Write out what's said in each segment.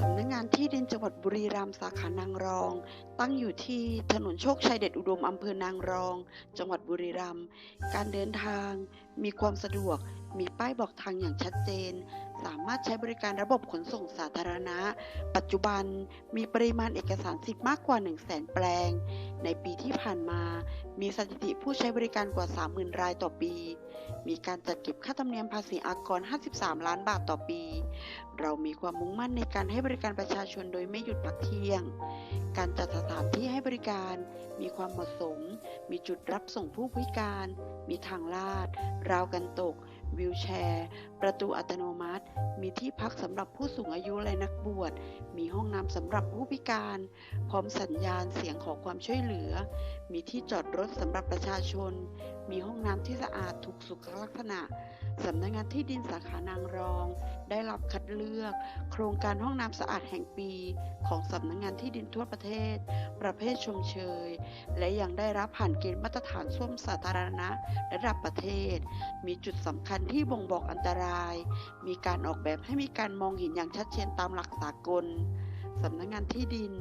สำนักงานที่ดินจังหวัดบุรีรัมย์สาขานางรอง ตั้งอยู่ที่ถนนโชคชัยเดชอุดมอำเภอนางรอง จังหวัดบุรีรัมย์การเดินทางมีความสะดวกมีป้ายบอกทางอย่างชัดเจน สามารถใช้บริการระบบขนส่งสาธารณะ ปัจจุบันมีปริมาณเอกสารสิทธิ์มากกว่า 1 0 0 0 0แสนแปลง ในปีที่ผ่านมา มีสถิติผู้ใช้บริการกว่า 30,000 รายต่อปี มีการจัดเก็บค่าธรรมเนียมภาษีอากร 53 ล้านบาทต่อปี เรามีความมุ่งมั่นในการให้บริการประชาชนโดยไม่หยุดพักเที่ยง การจัดสถานที่ให้บริการ มีความเหมาะสม มีจุดรับส่งผู้พิการ มีทางลาด ราวกันตก วิวแชร์ ประตูอัตโนมัติ มีที่พักสำหรับผู้สูงอายุและนักบวช มีห้องน้ำสำหรับผู้พิการ พร้อมสัญญาณเสียงขอความช่วยเหลือ มีที่จอดรถสำหรับประชาชน มีห้องน้ำที่สะอาดถูกสุขลักษณะ สำนักงานที่ดินสาขานางรอง ได้รับคัดเลือก โครงการห้องน้ำสะอาดแห่งปี ของสำนักงานที่ดินทั่วประเทศ ประเภทชมเชย และยังได้รับผ่านเกณฑ์มาตรฐานส้วมสาธารณะระดับประเทศ มีจุดสำคัญที่บ่งบอกอันตราย มีการออกแบบให้มีการมองเห็นอย่างชัดเจนตามหลักสากลสำนักงานที่ดิน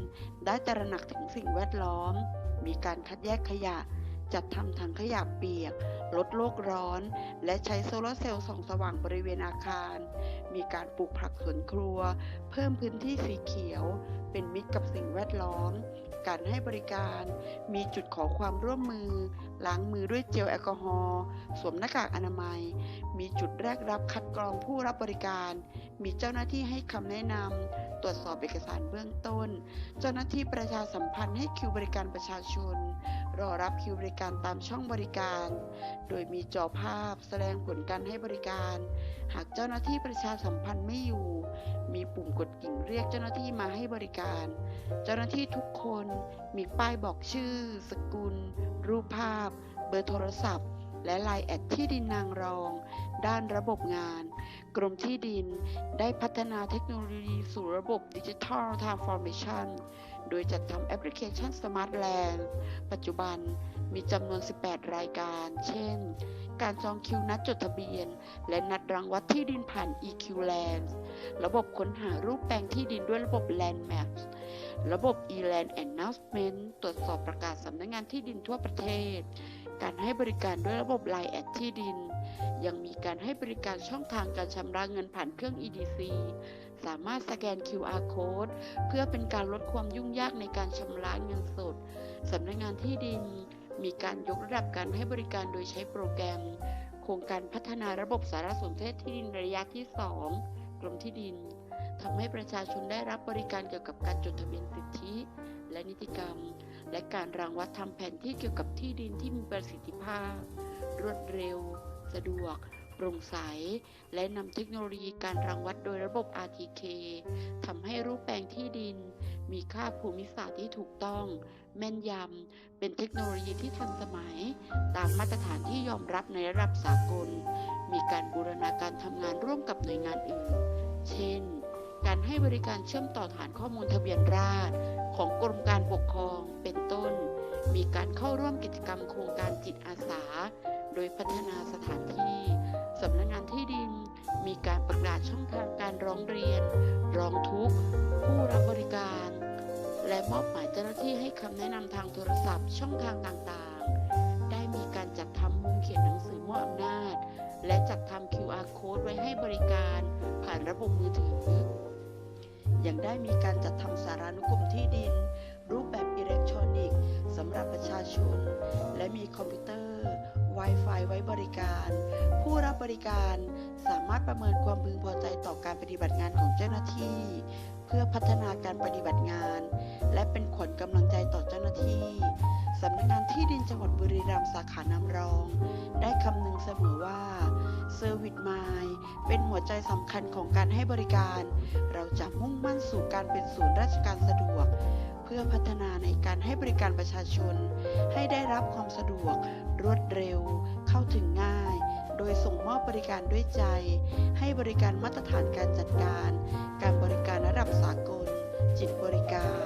ได้ตระหนักถึงสิ่งแวดล้อม มีการคัดแยกขยะ จัดทำถังขยะเปียก ลดโลกร้อน และใช้โซลาร์เซลล์ส่องสว่างบริเวณอาคาร มีการปลูกผักสวนครัว เพิ่มพื้นที่สีเขียว เป็นมิตรกับสิ่งแวดล้อม การให้บริการ มีจุดขอความร่วมมือ ล้างมือด้วยเจลแอลกอฮอล์ สวมหน้ากากอนามัย มีจุดแรกรับคัดกรองผู้รับบริการ มีเจ้าหน้าที่ให้คำแนะนำตรวจสอบเอกสารเบื้องต้น เจ้าหน้าที่ประชาสัมพันธ์ให้คิวบริการประชาชน รอรับคิวบริการตามช่องบริการ โดยมีจอภาพแสดงผลการให้บริการ หากเจ้าหน้าที่ประชาสัมพันธ์ไม่อยู่ มีปุ่มกดกิ่งเรียกเจ้าหน้าที่มาให้บริการ เจ้าหน้าที่ทุกคนมีป้ายบอกชื่อ สกุล รูปภาพ เบอร์โทรศัพท์ และลน์แอดที่ดินนางรอง ด้านระบบงาน กรมที่ดินได้พัฒนาเทคโนโลยีสู่ระบบดิจิทัลทรานส์ฟอร์เมชันโดยจัดทำแอปพลิเคชัน Smart Land ปัจจุบันมีจำนวน 18 รายการ เช่น การจองคิวนัดจดทะเบียน และนัดรังวัดที่ดินผ่าน EQ Land ระบบค้นหารูปแปลงที่ดินด้วยระบบ Land Maps ระบบ e-land announcement ตรวจสอบประกาศสำนักงานที่ดินทั่วประเทศ การให้บริการด้วยระบบ Line แอดที่ดิน ยังมีการให้บริการช่องทางการชำระเงินผ่านเครื่อง EDC สามารถสแกน QR code เพื่อเป็นการลดความยุ่งยากในการชำระเงินสดสำนักงานที่ดิน มีการยกระดับการให้บริการโดยใช้โปรแกรม โครงการพัฒนาระบบสารสนเทศที่ดินระยะที่ 2 กรมที่ดิน ทำให้ประชาชนได้รับบริการเกี่ยวกับการจดทะเบียนสิทธิ และนิติกรรม และการรังวัดทำแผนที่เกี่ยวกับที่ดินที่มีประสิทธิภาพ รวดเร็ว สะดวกโปร่งใส และนำเทคโนโลยีการรังวัดโดยระบบ RTK ทำให้รูปแปลงที่ดิน มีค่าภูมิศาสตร์ที่ถูกต้อง แม่นยำ เป็นเทคโนโลยีที่ทันสมัย ตามมาตรฐานที่ยอมรับในระดับสากล มีการบูรณาการทำงานร่วมกับหน่วยงานอื่น เช่น การให้บริการเชื่อมต่อฐานข้อมูลทะเบียนราษฎรของกรมการปกครองเป็นต้น มีการเข้าร่วมกิจกรรมโครงการจิตอาสา โดยพัฒนาสถานที่สำนักงานที่ดิน มีการประกาศช่องทางการร้องเรียน ร้องทุกข์ ผู้รับบริการ และมอบหมายเจ้าหน้าที่ให้คำแนะนำทางโทรศัพท์ช่องทางต่างๆ มีการจัดทำสารานุกรมที่ดิน รูปแบบอิเล็กทรอนิกส์สำหรับประชาชน และมีคอมพิวเตอร์ Wi-Fi ไว้บริการ ผู้รับบริการสามารถประเมินความพึงพอใจต่อการปฏิบัติงานของเจ้าหน้าที่ เพื่อพัฒนาการปฏิบัติงาน และเป็นขวัญกำลังใจต่อเจ้าหน้าที่สำนักงาน ที่ดินจังหวัดบุรีรัมย์สาขานำรอง ได้คำนึงเสมอว่าเซอร์วิสไมล์เป็นหัวใจสำคัญของการให้บริการ เราจะมุ่งมั่นสู่การเป็นศูนย์ราชการสะดวก เพื่อพัฒนาในการให้บริการประชาชน ให้ได้รับความสะดวก รวดเร็ว เข้าถึงง่าย โดยส่งมอบบริการด้วยใจ ให้บริการมาตรฐานการจัดการ การบริการระดับสากล จิตบริการ